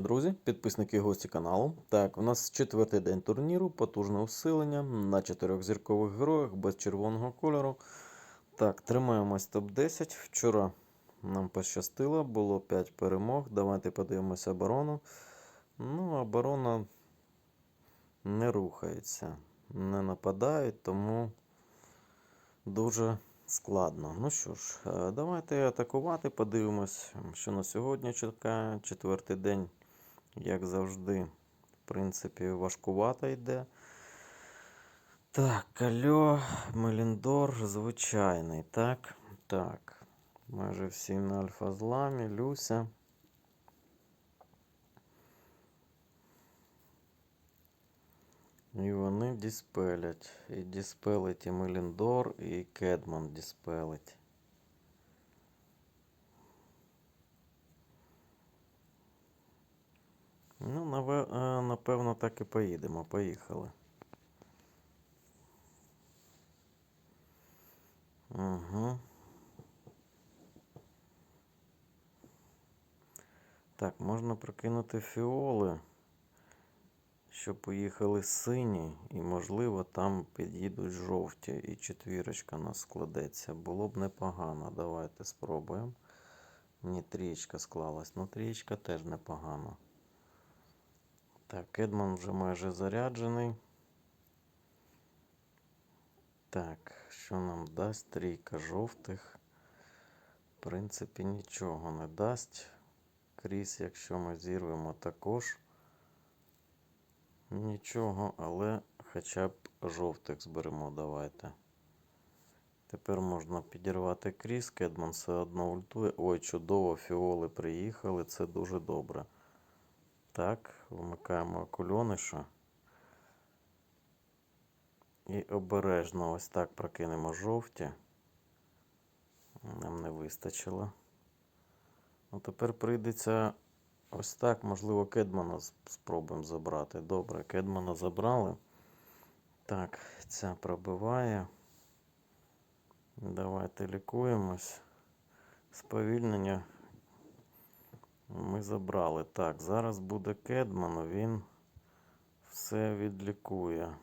друзі, підписники і гості каналу. Так, у нас четвертий день турніру, потужне усилення на чотирьох зіркових героях без червоного кольору. Так, тримаємось топ-10. Вчора нам пощастило, було 5 перемог. Давайте подивимося оборону. Ну, оборона не рухається, не нападають, тому дуже складно. Ну що ж, е, давайте атакувати, подивимось, що на сьогодні чекає. Четвертий день, як завжди, в принципі, важкувато йде. Так, Кальо, Меліндор, звичайний. Так, так. Майже всі на альфа зламі, Люся. І вони діспелять. І діспелить і Меліндор, і Кедман діспелить. Ну, е, напевно, так і поїдемо. Поїхали. Угу. Так, можна прокинути фіоли, щоб поїхали сині, і, можливо, там під'їдуть жовті, і четвірочка нас складеться. Було б непогано. Давайте спробуємо. Ні, трієчка склалась. Ну, трієчка теж непогано. Так, Едман вже майже заряджений. Так, що нам дасть трійка жовтих? В принципі, нічого не дасть. Кріс, якщо ми зірвемо також. Нічого, але хоча б жовтих зберемо, давайте. Тепер можна підірвати кріс, Кедман все одно ультує. Ой, чудово, фіоли приїхали, це дуже добре. Так, вмикаємо окульониша. І обережно ось так прокинемо жовті. Нам не вистачило. Ну, тепер прийдеться ось так, можливо, Кедмана спробуємо забрати. Добре, Кедмана забрали. Так, ця пробиває. Давайте лікуємось. Сповільнення ми забрали. Так, зараз буде Кедман, він все відлікує.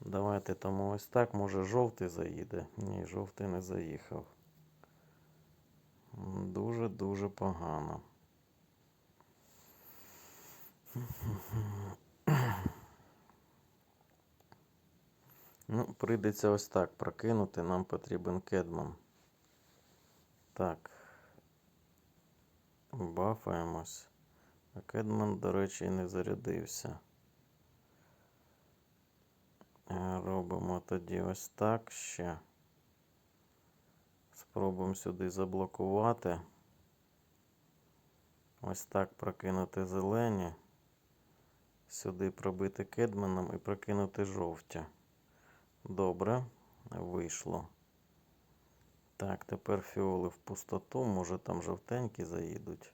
Давайте тому ось так. Може жовтий заїде. Ні, жовтий не заїхав. Дуже-дуже погано. Ну, прийдеться ось так прокинути. Нам потрібен кедман. Так. Бафаємось. А кедман, до речі, не зарядився. Е, Робимо тоді ось так ще. Спробуємо сюди заблокувати. Ось так прокинути зелені. Сюди пробити кедменом і прокинути жовті. Добре, вийшло. Так, тепер фіоли в пустоту. Може там жовтенькі заїдуть.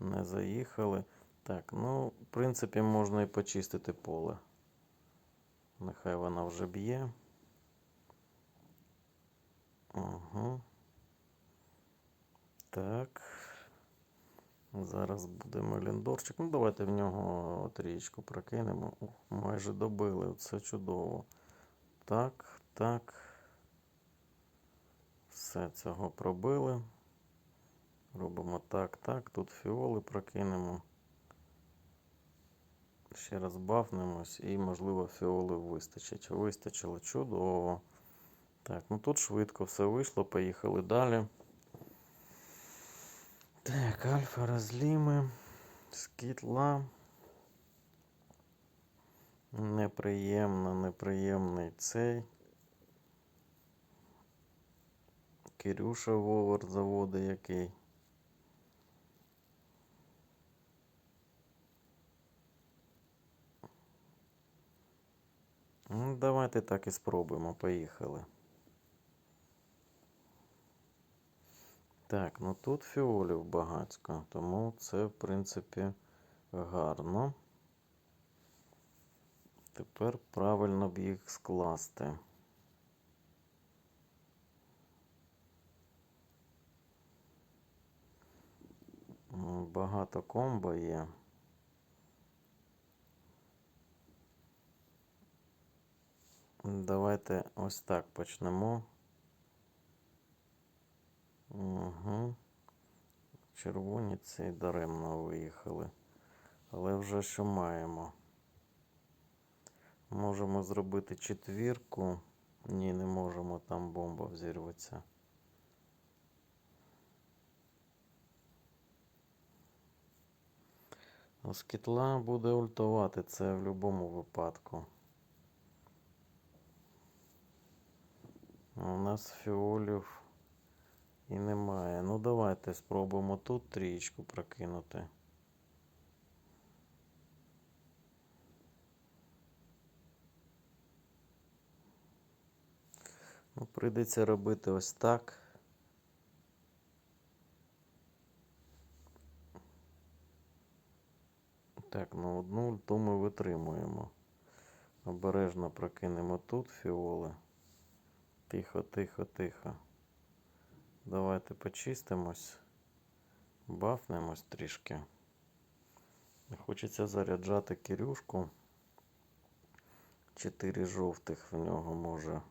Не заїхали. Так, ну, в принципі, можна і почистити поле. Нехай вона вже б'є. Угу. Так. Зараз буде Меліндорчик. Ну, давайте в нього трієчку прокинемо. Ух, майже добили. Це чудово. Так, так. Все цього пробили. Робимо так, так. Тут фіоли прокинемо. Ще раз бафнемось і, можливо, фіоли вистачить. Вистачило чудово. Так, ну тут швидко все вийшло. Поїхали далі. Так, альфа розліми. Скітла. Неприємно, неприємний цей. Кирюша Вовер заводи який. Ну, давайте так і спробуємо. Поїхали. Так, ну тут фіолів багатько, тому це, в принципі, гарно. Тепер правильно б їх скласти. Багато комбо є. Давайте ось так почнемо. Угу. Червоні ці даремно виїхали. Але вже що маємо? Можемо зробити четвірку. Ні, не можемо, там бомба взірветься. У скітла буде ультувати, це в будь-якому випадку. У нас фіолів і немає. Ну давайте спробуємо тут трієчку прокинути. Ну, прийдеться робити ось так. Так, ну одну ульту ми витримуємо. Обережно прокинемо тут фіоли. Тихо, тихо, тихо. Давайте почистимось. Бафнемось трішки. Хочеться заряджати Кирюшку. Чотири жовтих в нього може.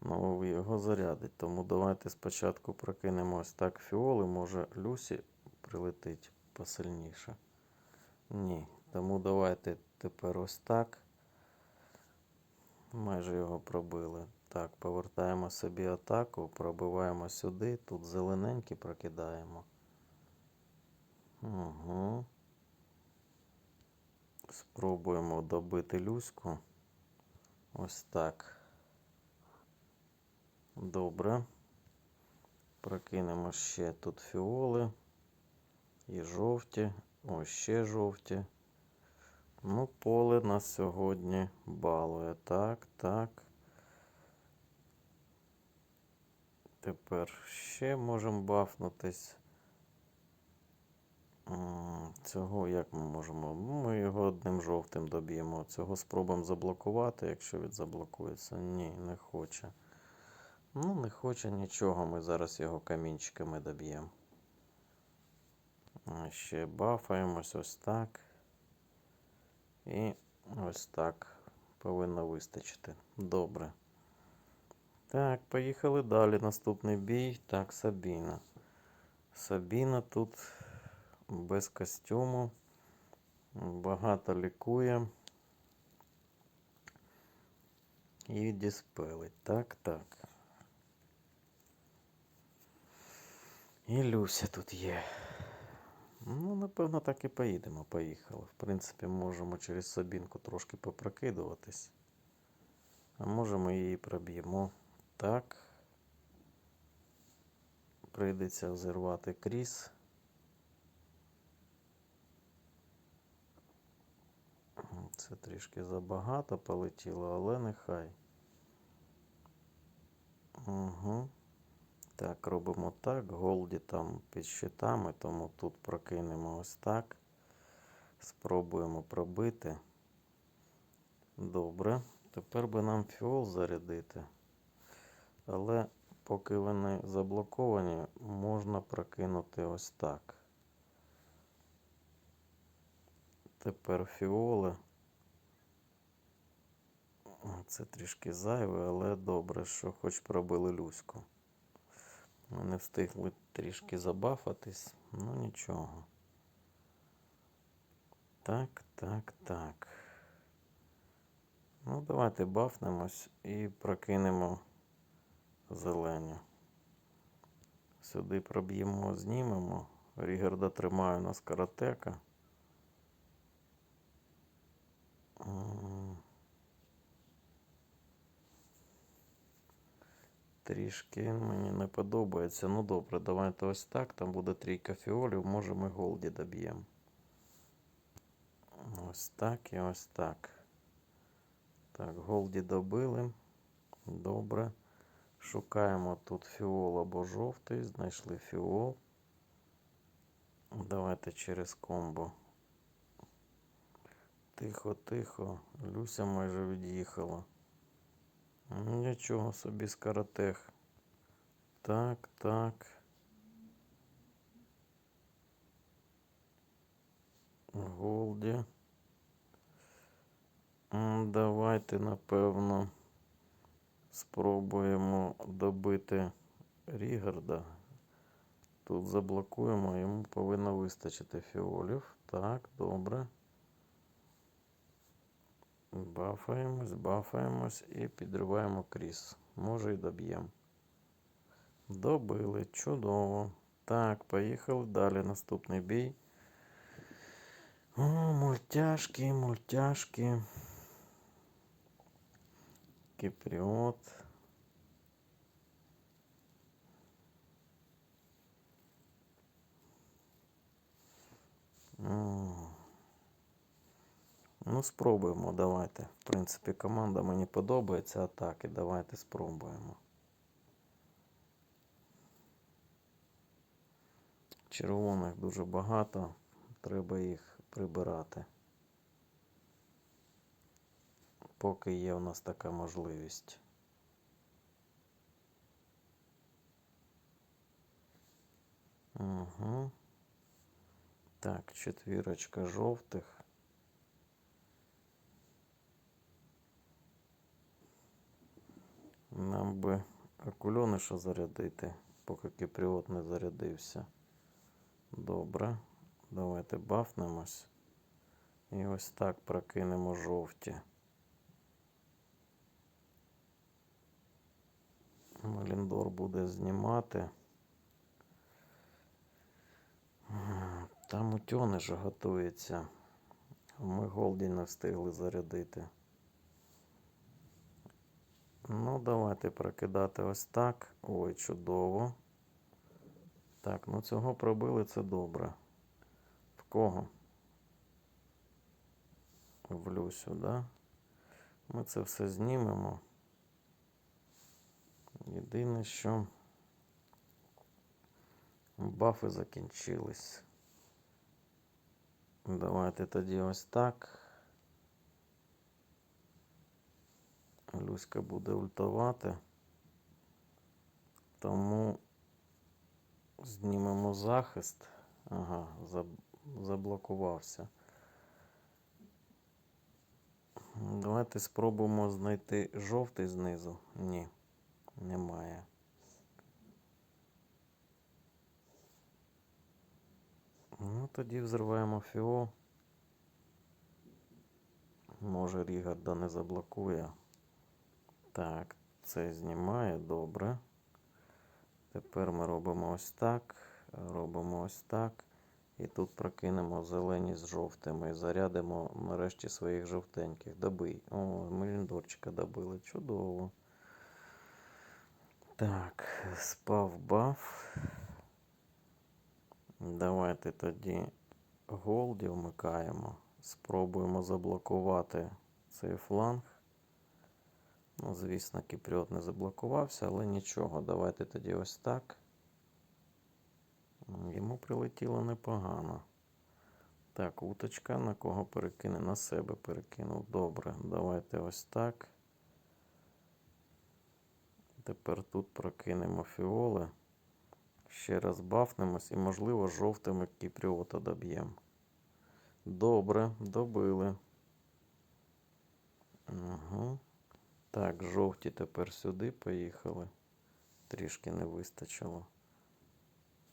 Ну, його зарядить. Тому давайте спочатку прокинемо ось так фіоли. Може Люсі прилетить посильніше. Ні. Тому давайте тепер ось так. Майже його пробили. Так, повертаємо собі атаку, пробиваємо сюди, тут зелененький прокидаємо. Угу. Спробуємо добити Люську. Ось так. Добре. Прокинемо ще тут фіоли. І жовті. Ось ще жовті. Ну, поле нас сьогодні балує. Так, так. Тепер ще можемо бафнутись. Цього як ми можемо? Ну, Ми його одним жовтим доб'ємо. Цього спробуємо заблокувати, якщо він заблокується. Ні, не хоче. Ну, не хоче нічого. Ми зараз його камінчиками доб'ємо. Ще бафаємось ось так. І ось так. Повинно вистачити. Добре. Так, поїхали далі. Наступний бій. Так, Сабіна. Сабіна тут без костюму. Багато лікує. І діспелить. Так, так. І Люся тут є. Ну, напевно, так і поїдемо. Поїхали. В принципі, можемо через Сабінку трошки попрокидуватись. А може ми її проб'ємо. Так. Прийдеться взірвати кріс. Це трішки забагато полетіло, але нехай. Угу. Так, робимо так. Голді там під щитами, тому тут прокинемо ось так. Спробуємо пробити. Добре. Тепер би нам фіол зарядити. Але поки вони заблоковані, можна прокинути ось так. Тепер фіоли. Це трішки зайве, але добре, що хоч пробили люську. Ми не встигли трішки забафатись, ну нічого. Так, так, так. Ну, давайте бафнемось і прокинемо зелені. Сюди проб'ємо, знімемо. Рігерда тримає нас каратека. Трішки мені не подобається. Ну добре, давайте ось так. Там буде трійка фіолів, може ми голді доб'ємо. Ось так і ось так. Так, голді добили. Добре. Шукаємо тут фіол або жовтий. Знайшли фіол. Давайте через комбо. Тихо, тихо. Люся майже від'їхала. Нічого собі скоротех. Так, так. Голді. Давайте, напевно, спробуємо добити Рігарда. Тут заблокуємо, йому повинно вистачити фіолів. Так, добре. Бафаємось, бафаємось і підриваємо кріс. Може і доб'ємо. Добили, чудово. Так, поїхали далі. Наступний бій. О, мультяшки, мультяшки. Кіпріот. М. Ну, спробуємо, давайте. В принципі, команда мені подобається атаки. Давайте спробуємо. Червоних дуже багато. Треба їх прибирати. Поки є у нас така можливість. Угу. Так, четвірочка жовтих. Нам би акульониша зарядити, поки кіпріот не зарядився. Добре. Давайте бафнемось. І ось так прокинемо жовті. Маліндор буде знімати. Там утьониш готується. Ми голді не встигли зарядити. Ну, давайте прокидати ось так. Ой, чудово. Так, ну цього пробили це добре. В кого? В Люсю, да? Ми це все знімемо. Єдине, що бафи закінчились. Давайте тоді ось так. Люська буде ультувати. Тому знімемо захист. Ага, заблокувався. Давайте спробуємо знайти жовтий знизу. Ні, немає. Ну, тоді взриваємо фіо. Може Рігарда не заблокує. Так, це знімає, добре. Тепер ми робимо ось так, робимо ось так. І тут прокинемо зелені з жовтими і зарядимо нарешті своїх жовтеньких. Добий. О, Меліндорчика добили. Чудово. Так, спав баф. Давайте тоді голді вмикаємо. Спробуємо заблокувати цей фланг. Ну, звісно, кіпріот не заблокувався, але нічого. Давайте тоді ось так. Йому прилетіло непогано. Так, уточка на кого перекине? На себе перекинув. Добре. Давайте ось так. Тепер тут прокинемо фіоли. Ще раз бафнемось і, можливо, жовтими кіпріота доб'ємо. Добре, добили. Угу. Так, жовті тепер сюди поїхали. Трішки не вистачило.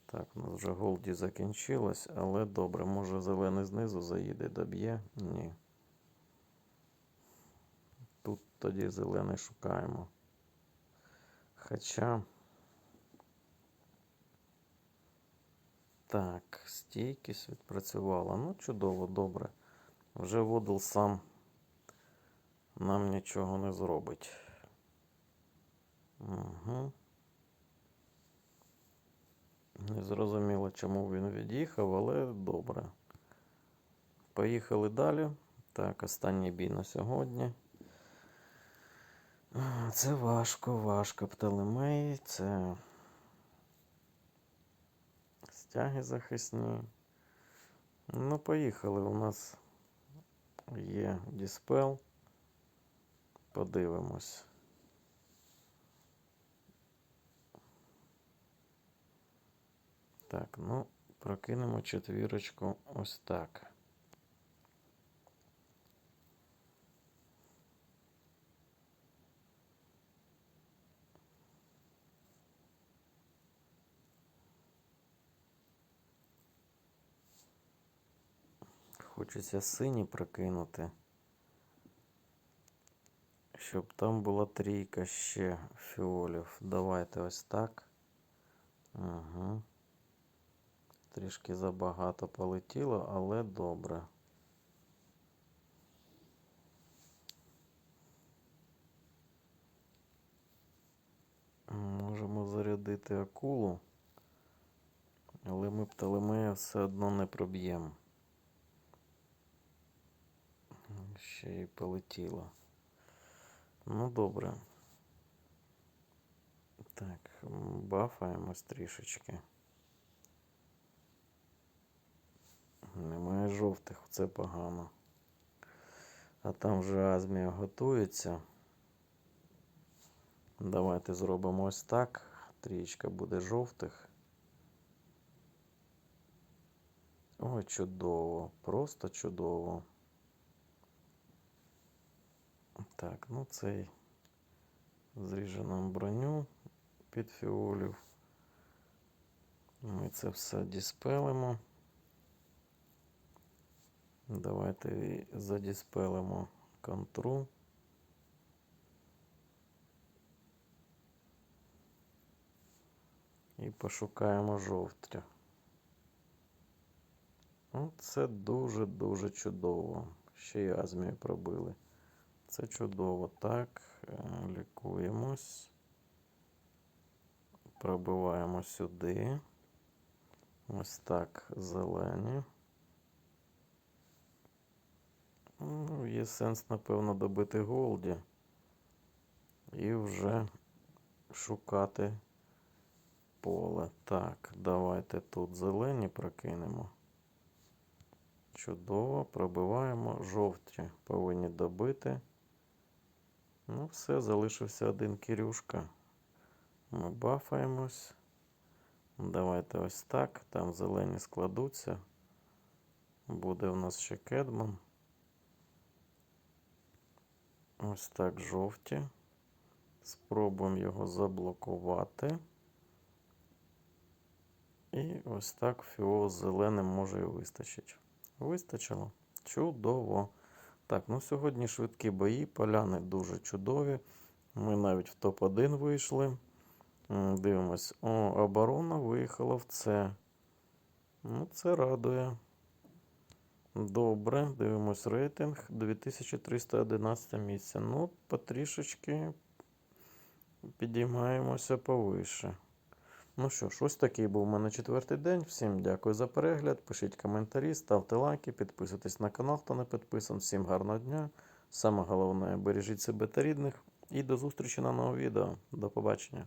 Так, у нас вже голді закінчилось, але добре, може зелений знизу заїде, доб'є? Ні. Тут тоді зелений шукаємо. Хоча. Так, стійкість відпрацювала. Ну, чудово, добре. Вже водил сам нам нічого не зробить. Угу. Не зрозуміло, чому він від'їхав, але добре. Поїхали далі. Так, останній бій на сьогодні. Це важко, важко. Птолемей, це стяги захисні. Ну, поїхали. У нас є Діспел. Подивимось. Так, ну, прокинемо четвірочку ось так. Хочеться сині прокинути. Щоб там була трійка ще фіолів. Давайте ось так. Угу. Трішки забагато полетіло, але добре. Можемо зарядити акулу, але ми Птолемея все одно не проб'ємо. Ще й полетіло. Ну, добре. Так, бафаємось трішечки. Немає жовтих, це погано. А там вже Азмія готується. Давайте зробимо ось так. Трічка буде жовтих. Ой, чудово, просто чудово. Так, ну цей зріже нам броню під фіолів. Ми це все діспелимо. Давайте задіспелимо контру. І пошукаємо жовтря. Ну, це дуже-дуже чудово. Ще й азмію пробили. Це чудово. Так, е, лікуємось. Пробиваємо сюди. Ось так, зелені. Ну, є сенс, напевно, добити голді. І вже шукати поле. Так, давайте тут зелені прокинемо. Чудово, пробиваємо. Жовті повинні добити. Ну, все, залишився один Кирюшка. Ми бафаємось. Давайте ось так. Там зелені складуться. Буде у нас ще кедман. Ось так жовті. Спробуємо його заблокувати. І ось так фіол з зеленим може і вистачить. Вистачило. Чудово. Так, ну сьогодні швидкі бої, поляни дуже чудові. Ми навіть в топ-1 вийшли. Дивимось. О, оборона виїхала в С. Ну, це радує. Добре, дивимось рейтинг. 2311 місце. Ну, потрішечки підіймаємося повише. Ну що ж, ось такий був у мене четвертий день. Всім дякую за перегляд. Пишіть коментарі, ставте лайки, підписуйтесь на канал, хто не підписан. Всім гарного дня. Саме головне, бережіть себе та рідних. І до зустрічі на новому відео. До побачення.